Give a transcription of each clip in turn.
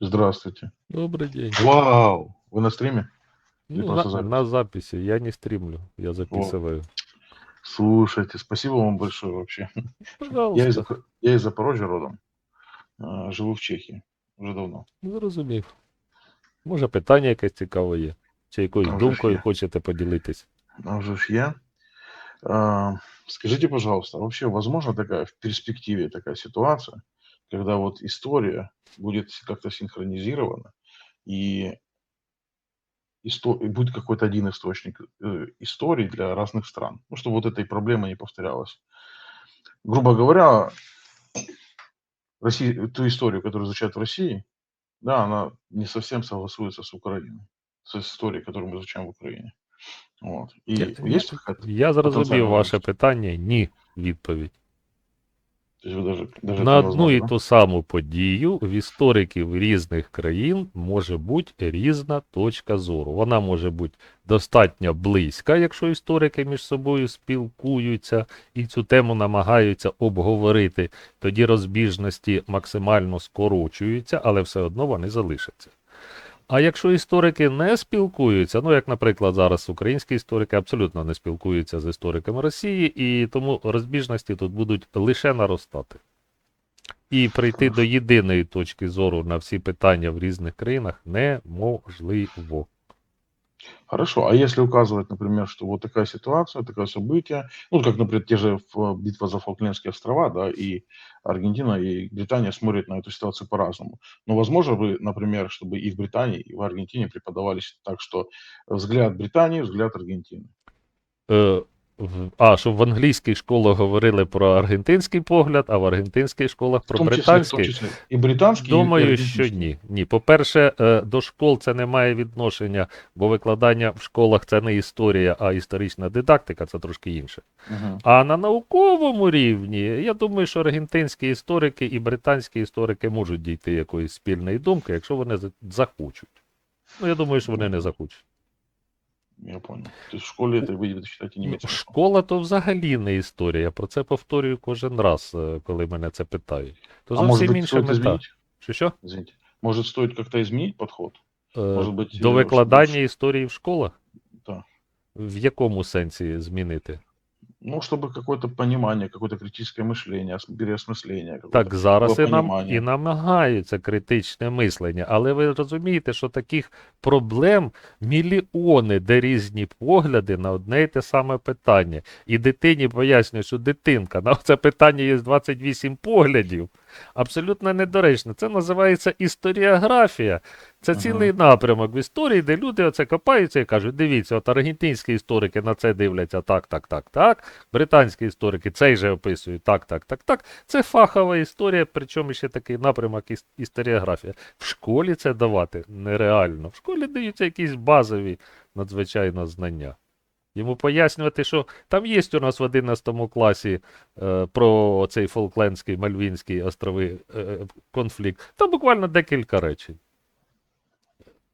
Здравствуйте. Добрый день. Вау! Вы на стриме? Или Ну, просто на, запись? на записи. Я не стримлю, я записываю. Слушайте, спасибо вам большое вообще. Я из, Пожалуйста. Запор- я из Запорожья родом. А, Живу в Чехії вже давно. Зрозумів. Може, питання якесь цікаве є. Чи якоюсь Там же ж думкою є. хочете поділитись? А уже ж я. А, Скажите, пожалуйста, вообще возможно такая в перспективе такая ситуация, когда вот история будет как-то синхронизирована и, исто- и будет какой-то один источник э, историй для разных стран, ну, чтобы вот этой проблемы не повторялась. Грубо говоря, Россия, ту историю, которую изучают в России, да, она не совсем согласуется с Украиной, с историей, которую мы изучаем в Украине. Вот. И Я- есть какая-то Я зрозумів Потенціально ваше можете. питання. Ні. Відповідь. Даже, даже На одну і ту саму подію в істориків різних країн може бути різна точка зору. Вона може бути достатньо близька, якщо історики між собою спілкуються і цю тему намагаються обговорити, тоді розбіжності максимально скорочуються, але все одно вони залишаться. А якщо історики не спілкуються, ну як, наприклад, зараз українські історики абсолютно не спілкуються з істориками Росії, і тому розбіжності тут будуть лише наростати. І прийти до єдиної точки зору на всі питання в різних країнах неможливо. Хорошо, а если указывать, например, что вот такая ситуация, такое событие, ну, как, например, те же битва за Фолклендские острова, да, и Аргентина, и Британия смотрят на эту ситуацию по-разному. Но возможно бы, например, чтобы и в Британии, и в Аргентине преподавались так, что взгляд Британии, взгляд Аргентины. В- а, щоб в англійських школах говорили про аргентинський погляд, а в аргентинських школах про том британський. числе и британский, и Думаю, що ні. Ні. По-перше, е, до школ це не має відношення, бо викладання в школах це не історія, а історична дидактика це трошки інше. Мгм. А на науковому рівні, я думаю, що аргентинські історики і британські історики можуть дійти якоїсь спільної думки, якщо вони захочуть. Ну, я думаю, що вони не захочуть. Я понял. То есть в школе это вы считаете не Ну, имеет смысла? Школа то взагалі не історія. Я про це повторюю кожен раз, е, коли мене це питають. То А может зовсім быть, інша стоит мета. изменить? Що що? Извините. Может, стоит как-то изменить подход? Е, Может быть, До э, викладання чтобы- історії в школах? Да. В якому сенсі змінити? Ну, чтобы какое-то понимание, какое-то критическое мышление, ос- переосмысление. какое-то Так зараз було і, нам, понімання. і намагаються критичне мислення, але ви розумієте, що таких проблем мільйони, де різні погляди на одне і те саме питання. І дитині пояснює, що дитинка на це питання є 28 поглядів. Абсолютно недоречно. Це називається історіографія. Це Ага. цілий напрямок в історії, де люди оце копаються і кажуть: дивіться, от аргентинські історики на це дивляться так, так, так, так. Британські історики цей же описують так, так, так, так. Це фахова історія, причому ще такий напрямок іс- історіографія. В школі це давати нереально. В школі даються якісь базові надзвичайно знання. Йому пояснювати, що там є у нас в 11 класі е, про цей Фолклендський, Мальвінський острови е, конфлікт. Там буквально декілька речень.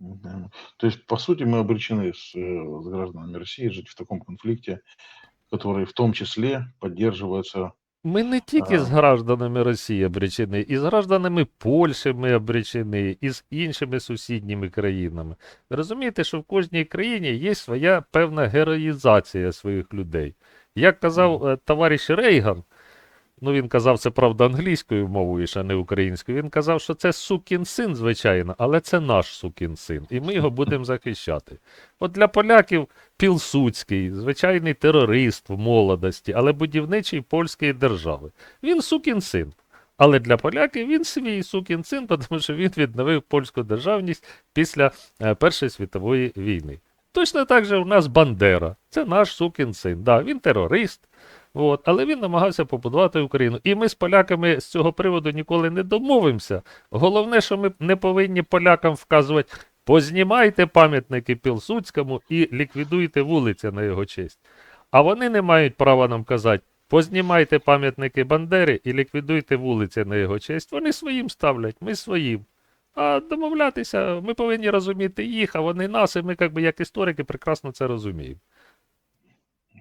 Мгм. То есть, по сути, мы обречены с, э, с гражданами России жить в таком конфликте, который в том числе поддерживается... ми не тільки з гражданами Росії обречені, і з гражданами Польщі ми обречені, і з іншими сусідніми країнами. Розумієте, що в кожній країні є своя певна героїзація своїх людей. Як казав е, товариш Рейган, ну він казав це правда англійською мовою, ще не українською. Він казав, що це сукін син, звичайно, але це наш сукін син, і ми його будемо захищати. От для поляків Пілсуцький, звичайний терорист в молодості, але будівничий польської держави. Він сукін син. Але для поляків він свій сукін син, тому що він відновив польську державність після е, Першої світової війни. Точно так же у нас Бандера. Це наш сукін син. Да, він терорист, от, але він намагався побудувати Україну. І ми з поляками з цього приводу ніколи не домовимося. Головне, що ми не повинні полякам вказувати, познімайте пам'ятники Пілсудському і ліквідуйте вулиці на його честь. А вони не мають права нам казати, познімайте пам'ятники Бандери і ліквідуйте вулиці на його честь. Вони своїм ставлять, ми своїм. А домовлятися, ми повинні розуміти їх, а вони нас, і ми, як, би, як історики, прекрасно це розуміємо.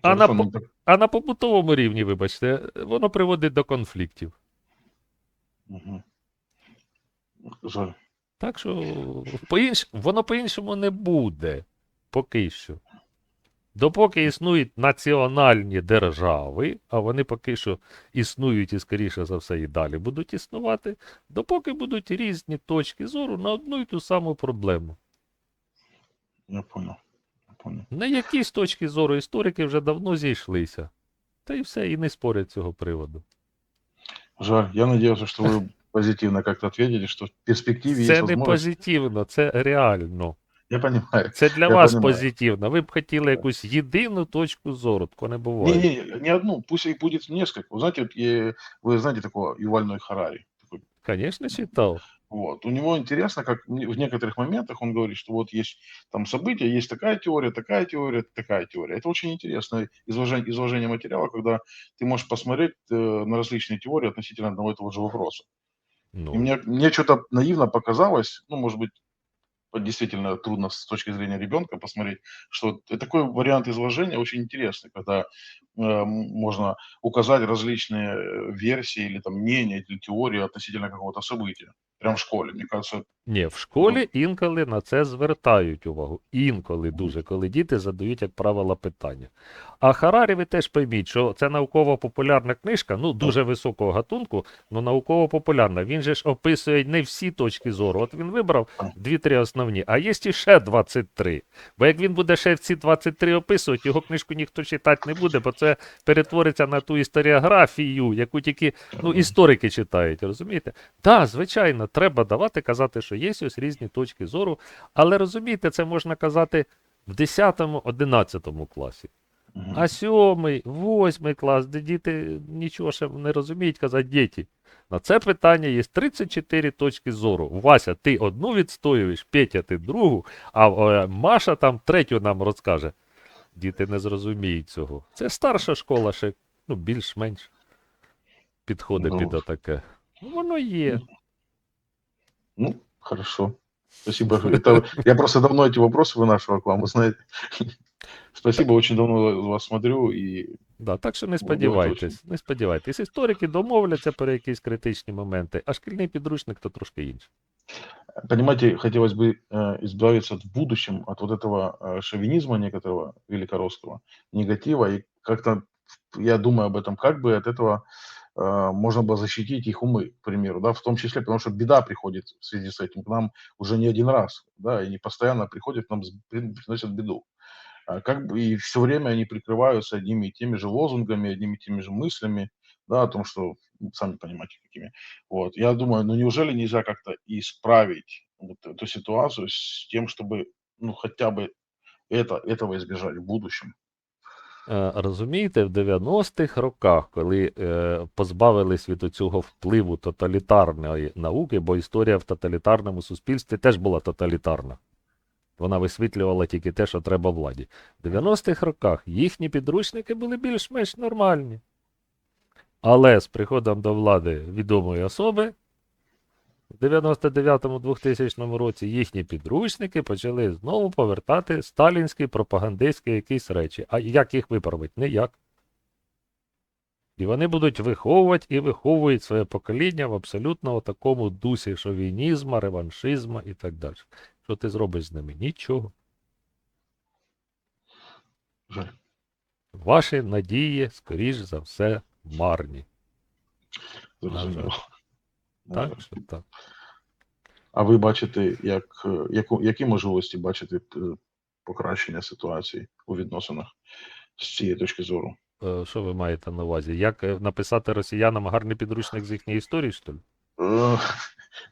А на по- ну, А на побутовому рівні, вибачте, воно приводить до конфліктів. Мгм. Жаль. Так що по-інш... воно по-іншому не буде поки що. Допоки існують національні держави, а вони поки що існують і, скоріше за все, і далі будуть існувати, допоки будуть різні точки зору на одну і ту саму проблему. Я понял Я понял. На якісь точки зору історики вже давно зійшлися. Та й все, і не спорять з цього приводу. Жаль. Я надеялся, что вы позитивно как-то ответили, что в перспективе Це есть не возможность. позитивно, це реально. Я понимаю. Це для Я вас понімаю. позитивно. Ви б хотіли якусь єдину точку зору, тако не буває. Не, не, не одну, пусть их будет несколько. Вы знаете, вот, э, вы знаете такого Ювальной Харари? Такой, Конечно, читав. Вот. У него интересно, как в некоторых моментах он говорит, что вот есть там события, есть такая теория, такая теория, такая теория. Это очень интересное изложение, изложение материала, когда ты можешь посмотреть э, на различные теории относительно одного и того же вопроса. И Ну, мне, мне что-то наивно показалось, ну, может быть, действительно трудно с точки зрения ребенка посмотреть, что такой вариант изложения очень интересный, когда можно указать различные э, версии или там мнения или теории относительно какого-то события. Прям в школе, мне кажется, ні, в школі інколи на це звертають увагу. Інколи дуже, коли діти задають, як правило, питання. А Харарі, ви теж пойміть, що це науково-популярна книжка, ну, дуже високого гатунку, але науково-популярна. Він же ж описує не всі точки зору. От він вибрав дві-три основні, а є ще 23. Бо як він буде ще ці 23 описувати, його книжку ніхто читати не буде, бо це перетвориться на ту історіографію, яку тільки ну, історики читають, розумієте? Так, звичайно, треба давати казати, що є ось різні точки зору, але розумієте, це можна казати в 10-11 класі. А сьомий, восьмий клас, де діти нічого ще не розуміють, казати діти. На це питання є 34 точки зору. Вася, ти одну відстоюєш, Петя, ти другу, а е, Маша там третю нам розкаже. Діти не зрозуміють цього. Це старша школа ще, ну, більш-менш підходить Ну. під отаке. Ну, воно є. ну, хорошо. Спасибо. Это, я просто давно эти вопросы вынашивал к вам, вы знаете. Спасибо, очень давно вас смотрю и Да, так що не Було сподівайтесь, не сподівайтесь. Історики домовляться про якісь критичні моменти, а шкільний підручник то трошки інше. Понимаете, хотелось бы э, избавиться в будущем от вот этого э, шовинизма некоторого великоросского, негатива. И как-то я думаю об этом, как бы от этого э, можно было защитить их умы, к примеру, да, в том числе, потому что беда приходит в связи с этим к нам уже не один раз, да, и они постоянно приходят к нам, приносят беду. А Как бы и все время они прикрываются одними и теми же лозунгами, одними и теми же мыслями, да, о том, что ну, сами понимаете, какими. Вот. Я думаю, ну неужели нельзя как-то исправить вот эту ситуацию с тем, чтобы ну хотя бы это, этого избежать в будущем? Е, Розумієте, в 90-х роках, коли е, позбавились від цього впливу тоталітарної науки, бо історія в тоталітарному суспільстві теж була тоталітарна. Вона висвітлювала тільки те, що треба владі. В 90-х роках їхні підручники були більш-менш нормальні. Але з приходом до влади відомої особи в 99-2000 році їхні підручники почали знову повертати сталінські пропагандистські якісь речі. А як їх виправити? Ніяк. І вони будуть виховувати і виховують своє покоління в абсолютно такому дусі шовінізму, реваншизму і так далі. Що ти зробиш з ними? Нічого. Жаль. Ваші надії, скоріш за все, марні. Зрозуміло. Так, Е, що так. А ви бачите, як, яку, які можливості бачите е, покращення ситуації у відносинах з цієї точки зору? Е, Що ви маєте на увазі? Як е, написати росіянам гарний підручник з їхньої історії, що ли?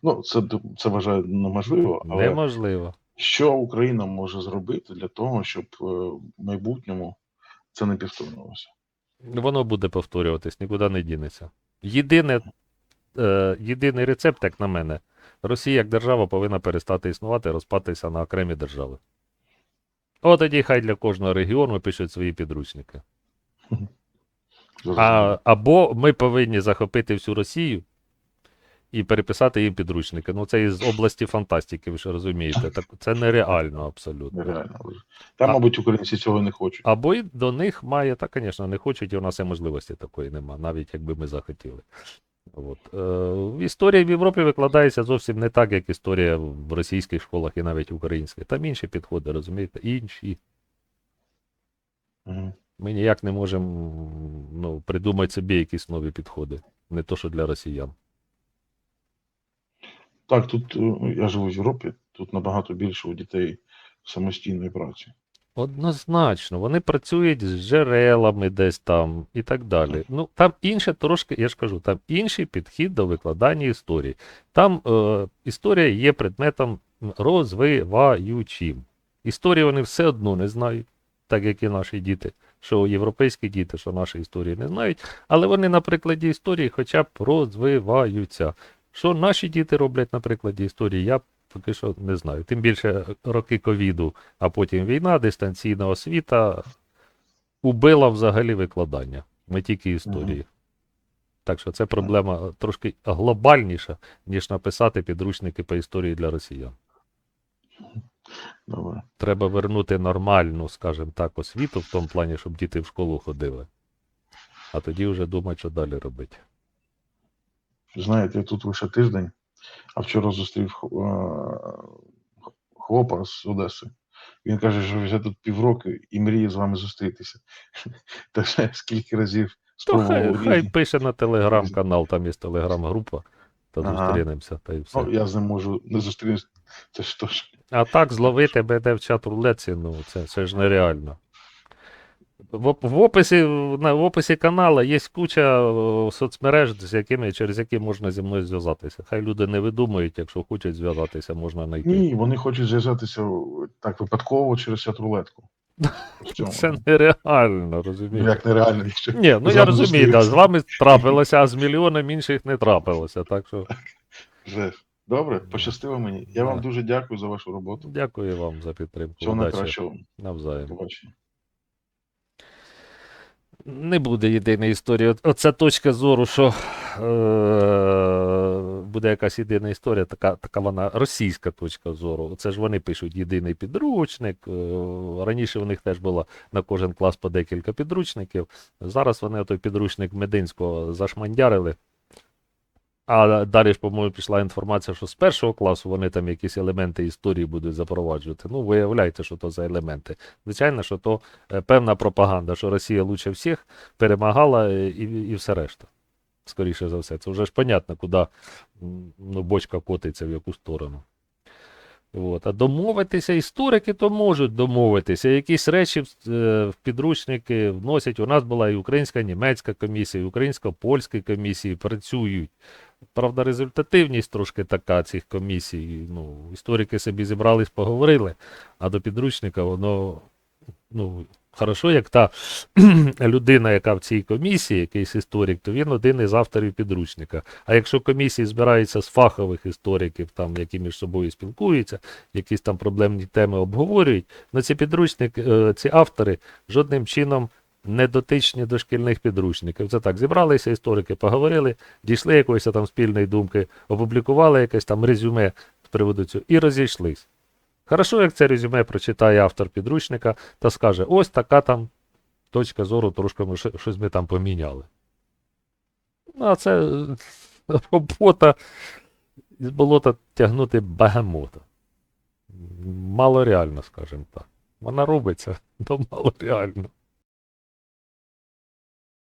Ну, це, це вважаю неможливо, але Неможливо. що Україна може зробити для того, щоб в майбутньому це не повторювалося? Воно буде повторюватись, нікуди не дінеться. Єдине, е, єдиний рецепт, як на мене, Росія як держава повинна перестати існувати, розпатися на окремі держави. От тоді хай для кожного регіону пишуть свої підручники. А, або ми повинні захопити всю Росію і переписати їм підручники. Ну, це із області фантастики, ви ж розумієте. Так, це нереально абсолютно. Нереально. Там, А- мабуть, українці цього не хочуть. Або й до них має, так, звісно, не хочуть, і у нас і можливості такої нема, навіть якби ми захотіли. От. Е, історія в Європі викладається зовсім не так, як історія в російських школах і навіть українських. Там інші підходи, розумієте? Інші. Ми ніяк не можемо ну, придумати собі якісь нові підходи. Не то, що для росіян. Так, тут е, я живу в Європі, тут набагато більше у дітей самостійної праці. Однозначно, вони працюють з джерелами десь там і так далі. Ну, там інше трошки, я ж кажу, там інший підхід до викладання історії. Там е, історія є предметом розвиваючим. Історії вони все одно не знають, так як і наші діти, що європейські діти, що наші історії не знають, але вони на прикладі історії хоча б розвиваються. Що наші діти роблять на прикладі історії, я поки що не знаю. Тим більше роки ковіду а потім війна, дистанційна освіта убила взагалі викладання, не тільки історії. Так що це проблема трошки глобальніша, ніж написати підручники по історії для росіян. Добре. Треба вернути нормальну, скажімо так, освіту в тому плані, щоб діти в школу ходили. А тоді вже думати, що далі робити. Знаєте, я тут лише тиждень, а вчора зустрів е, хлопа з Одеси. Він каже, що вже тут півроку і мріє з вами зустрітися. Та вже скільки разів То хай, хай пише на телеграм-канал, там є телеграм-група, та Ага. зустрінемося, та й все. Ну, я з ним можу не зустрінутися. Це ж теж. А так зловити мене в чат рулетці, ну це, це ж нереально. В, в, описі, в описі каналу є куча соцмереж, з якими, через які можна зі мною зв'язатися. Хай люди не видумують, якщо хочуть зв'язатися, можна знайти. Ні, вони хочуть зв'язатися так випадково через цю рулетку. Це нереально, Ну, як нереально, якщо Ні, ну я розумію, да, з вами трапилося, а з мільйоном інших не трапилося. Так що вже. Добре, пощастило мені. Я вам дуже дякую за вашу роботу. дякую вам за підтримку. Всього найкращого. Навзаєм. Побачення. Не буде єдиної історії. Оця точка зору, що е, буде якась єдина історія, така, така вона російська точка зору. Це ж вони пишуть єдиний підручник. е, раніше в них теж було на кожен клас по декілька підручників. Зараз вони той підручник Мединського зашмандярили. А далі ж, по-моєму, пішла інформація, що з першого класу вони там якісь елементи історії будуть запроваджувати. Ну, виявляйте, що то за елементи. Звичайно, що то е, певна пропаганда, що Росія лучше всіх перемагала е, і, і все решта. Скоріше за все. Це вже ж понятно, куди ну, бочка котиться, в яку сторону. От. А домовитися історики то можуть домовитися. Якісь речі е, в підручники вносять. У нас була і українська німецька комісія, і українсько-польська комісії працюють. Правда, результативність трошки така цих комісій. Ну, історики собі зібрались, поговорили, а до підручника воно ну, хорошо, як та людина, яка в цій комісії, якийсь історик, то він один із авторів підручника. А якщо комісії збираються з фахових істориків, там, які між собою спілкуються, якісь там проблемні теми обговорюють, ну ці підручники, е, ці автори жодним чином не дотичні до шкільних підручників. Це так, зібралися історики, поговорили, дійшли якоїсь там спільної думки, опублікували якесь там резюме з приводу цього і розійшлись. Хорошо, як це резюме прочитає автор підручника та скаже: ось така там точка зору, трошки ми щось ми там поміняли. Ну, а це е, робота із болота тягнути багамота. Мало реально, скажімо так. Вона робиться, то мало реально.